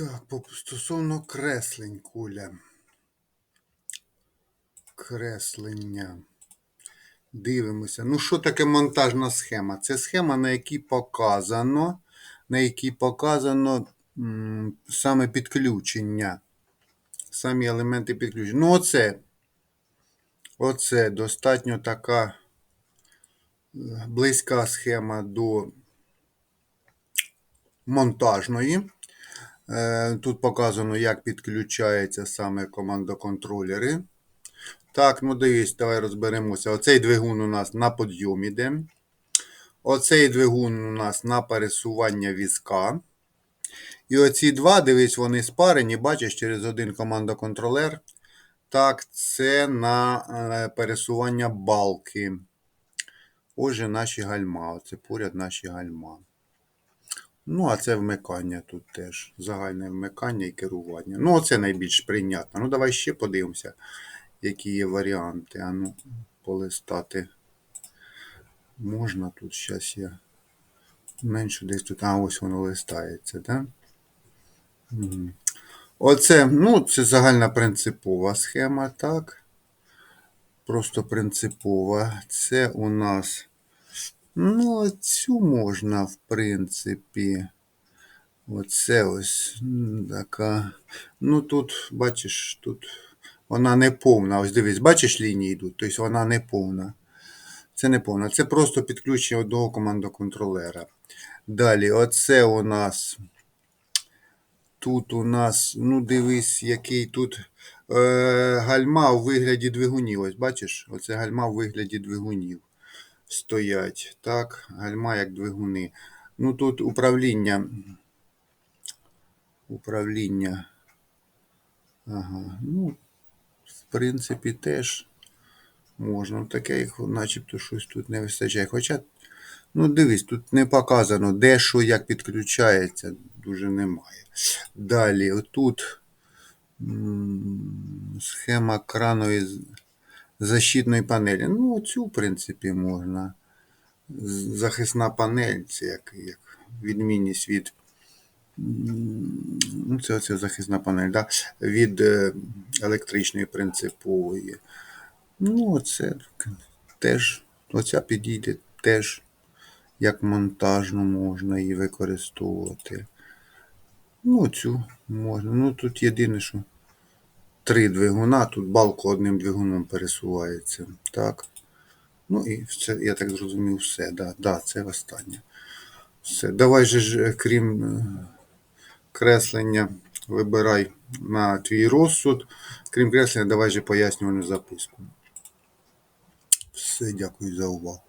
Так, стосовно креслень куля. Креслення. Дивимося. Ну, що таке монтажна схема? Це схема, на якій показано, на якій показано м, саме підключення. Самі елементи підключення. Ну, оце. Оце достатньо така е, близька схема до монтажної. Е, Тут показано, як підключаються саме командоконтролери. Так, ну дивись, давай розберемося. Оцей двигун у нас на подйом іде. Оцей двигун у нас на пересування візка. І оці два, дивись, вони спарені, бачиш, через один командоконтролер. Так, це на е, пересування балки. Отже, наші гальма. Оце поряд наші гальма. Ну, а це вмикання тут теж. Загальне вмикання і керування. Ну, оце найбільш прийнятно. Ну, давай ще подивимося, які є варіанти. А ну, полистати. Можна тут зараз я менше десь тут. А, ось воно листається, так? Угу. Оце, ну, це загальна принципова схема, так. Просто принципова. Це у нас. Ну, цю можна, в принципі. Оце ось така. Ну тут, бачиш, тут вона не повна. Ось дивись, бачиш, лінії йдуть, тобто вона не повна. Це не повна. Це просто підключення одного командоконтролера. Далі, оце у нас. Тут у нас, ну дивись, який тут е, гальма у вигляді двигунів. Ось бачиш, оце гальма у вигляді двигунів стоять. Так, гальма як двигуни. Ну тут управління. Управління. Ага, ну, в принципі, теж можна. Таке їх начебто щось тут не вистачає. Хоча, ну дивись, тут не показано, де що як підключається, дуже немає. Далі, отут м, схема кранової защитної панелі. Ну, оцю, в принципі, можна. Захисна панель, це як, як відмінність від. Ну, це оця захисна панель, да? від е, електричної принципової. Ну, оце теж, оця підійде теж як монтажну можна її використовувати. Ну, цю можна. Ну, тут єдине, що три двигуна, тут балка одним двигуном пересувається. Так. Ну і все, я так зрозумів, все. Да, да, це останнє. Все. Давай же ж, е, крім е, креслення, вибирай на твій розсуд. Крім креслення, давай же пояснювальну записку. Все, дякую за увагу.